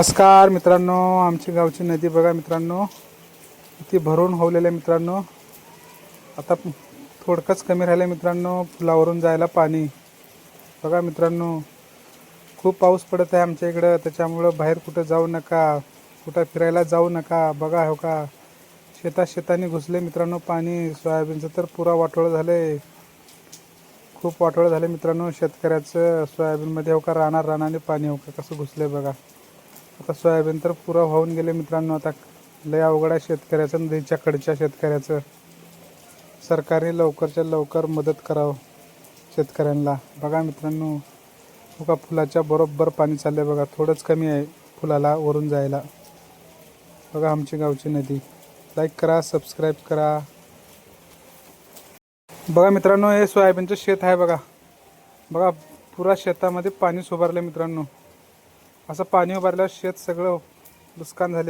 नमस्कार मित्रांनो आमची गावची नदी बघा मित्रांनो. ती भरून होवलेल्या मित्रांनो. आता थोडकंच कमी राहिलं आहे मित्रांनो पुलावरून जायला पाणी. बघा मित्रांनो खूप पाऊस पडत आहे आमच्या इकडं त्याच्यामुळं बाहेर कुठं जाऊ नका कुठं फिरायला जाऊ नका. बघा हो का शेतात शेताने घुसले मित्रांनो पाणी. सोयाबीनचं तर पुरा वाटोळं झालं आहे खूप वाटोळं झालं मित्रांनो शेतकऱ्याचं. सोयाबीनमध्ये हो का राहणार रानाने पाणी हो का कसं घुसलं बघा. आता सोयाबीन तर पुरा वाहून गेले मित्रांनो. आता लय अवघड आहे शेतकऱ्याचं नदीच्या कडच्या शेतकऱ्याचं. सरकारने लवकरच्या लवकर मदत करावं शेतकऱ्यांना. बघा मित्रांनो बघा फुलाच्या बरोबर पाणी चाललंय बघा. थोडंच कमी आहे फुलाला वरून जायला. बघा आमची गावची नदी. लाईक करा सबस्क्राईब करा. बघा मित्रांनो हे सोयाबीनचं शेत आहे बघा. बघा पुरा शेतामध्ये पाणी उभारलं मित्रांनो. असं पाणी उभारल्यावर शेत सगळं नुकसान झाले.